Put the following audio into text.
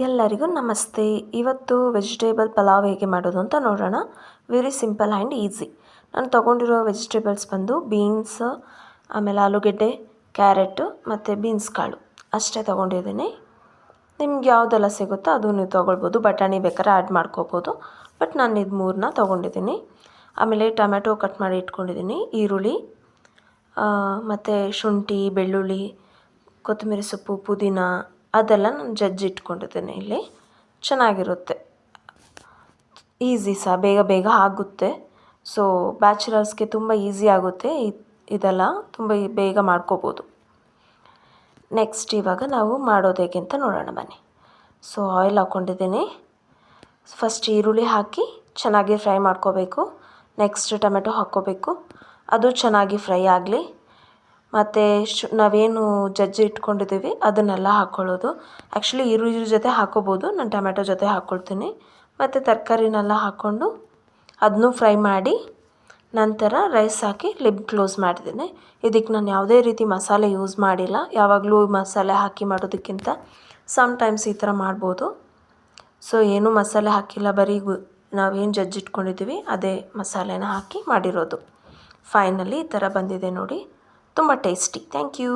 ಎಲ್ಲರಿಗೂ ನಮಸ್ತೆ. ಇವತ್ತು ವೆಜಿಟೇಬಲ್ ಪಲಾವ್ ಹೇಗೆ ಮಾಡೋದು ಅಂತ ನೋಡೋಣ. Very simple and easy. ನಾನು ತೊಗೊಂಡಿರೋ ವೆಜಿಟೇಬಲ್ಸ್ ಬಂದು ಬೀನ್ಸ್, ಆಮೇಲೆ ಆಲೂಗೆಡ್ಡೆ, ಕ್ಯಾರೆಟು ಮತ್ತು ಬೀನ್ಸ್ ಕಾಳು. ಅಷ್ಟೇ ತೊಗೊಂಡಿದ್ದೀನಿ. ನಿಮ್ಗೆ ಯಾವುದೆಲ್ಲ ಸಿಗುತ್ತೋ ಅದು ನೀವು ತೊಗೊಳ್ಬೋದು. ಬಟಾಣಿ ಬೇಕಾದ್ರೆ ಆ್ಯಡ್ ಮಾಡ್ಕೋಬೋದು. ಬಟ್ ನಾನು ಇದು ಮೂರನ್ನ ತೊಗೊಂಡಿದ್ದೀನಿ. ಆಮೇಲೆ ಟೊಮೆಟೊ ಕಟ್ ಮಾಡಿ ಇಟ್ಕೊಂಡಿದ್ದೀನಿ. ಈರುಳ್ಳಿ ಮತ್ತು ಶುಂಠಿ, ಬೆಳ್ಳುಳ್ಳಿ, ಕೊತ್ತಂಬರಿ ಸೊಪ್ಪು, ಪುದೀನ ಅದೆಲ್ಲ ನಾನು ಜಜ್ಜಿ ಇಟ್ಕೊಂಡಿದ್ದೇನೆ ಇಲ್ಲಿ. ಚೆನ್ನಾಗಿರುತ್ತೆ. ಈಸಿ ಸಹ ಬೇಗ ಬೇಗ ಆಗುತ್ತೆ. ಸೊ ಬ್ಯಾಚುಲರ್ಸ್ಗೆ ತುಂಬ ಈಸಿ ಆಗುತ್ತೆ ಇದೆಲ್ಲ. ತುಂಬ ಬೇಗ ಮಾಡ್ಕೋಬೋದು. ನೆಕ್ಸ್ಟ್ ಇವಾಗ ನಾವು ಮಾಡೋದು ಹೇಗೆ ಅಂತ ನೋಡೋಣ ಬನ್ನಿ. ಸೊ ಆಯಿಲ್ ಹಾಕ್ಕೊಂಡಿದ್ದೀನಿ ಫಸ್ಟ್ ಈರುಳ್ಳಿ ಹಾಕಿ ಚೆನ್ನಾಗಿ ಫ್ರೈ ಮಾಡ್ಕೋಬೇಕು. ನೆಕ್ಸ್ಟ್ ಟೊಮೆಟೊ ಹಾಕ್ಕೋಬೇಕು. ಅದು ಚೆನ್ನಾಗಿ ಫ್ರೈ ಆಗಲಿ. ಮತ್ತು ಶು, ನಾವೇನು ಜಜ್ಜಿ ಇಟ್ಕೊಂಡಿದ್ದೀವಿ, ಅದನ್ನೆಲ್ಲ ಹಾಕ್ಕೊಳ್ಳೋದು ಆ್ಯಕ್ಚುಲಿ ಈರುಳ್ಳಿ ಜೊತೆ ಹಾಕ್ಕೋಬೋದು ನಾನು ಟೊಮೆಟೊ ಜೊತೆ ಹಾಕ್ಕೊಳ್ತೀನಿ ಮತ್ತು ತರಕಾರಿನೆಲ್ಲ ಹಾಕ್ಕೊಂಡು ಅದನ್ನೂ ಫ್ರೈ ಮಾಡಿ, ನಂತರ ರೈಸ್ ಹಾಕಿ ಲಿಡ್ ಕ್ಲೋಸ್ ಮಾಡಿದ್ದೀನಿ ಇದಕ್ಕೆ ನಾನು ಯಾವುದೇ ರೀತಿ ಮಸಾಲೆ ಯೂಸ್ ಮಾಡಿಲ್ಲ. ಯಾವಾಗಲೂ ಮಸಾಲೆ ಹಾಕಿ ಮಾಡೋದಕ್ಕಿಂತ ಸಮ್ ಟೈಮ್ಸ್ ಈ ಥರ ಮಾಡ್ಬೋದು. ಸೊ ಏನೂ ಮಸಾಲೆ ಹಾಕಿಲ್ಲ, ಬರೀ ಗು, ನಾವೇನು ಜಜ್ಜಿಟ್ಕೊಂಡಿದ್ದೀವಿ ಅದೇ ಮಸಾಲೆನ ಹಾಕಿ ಮಾಡಿರೋದು. ಫೈನಲಿ ಈ ಥರ ಬಂದಿದೆ ನೋಡಿ. ತುಂಬ ಟೇಸ್ಟಿ ಥ್ಯಾಂಕ್ ಯು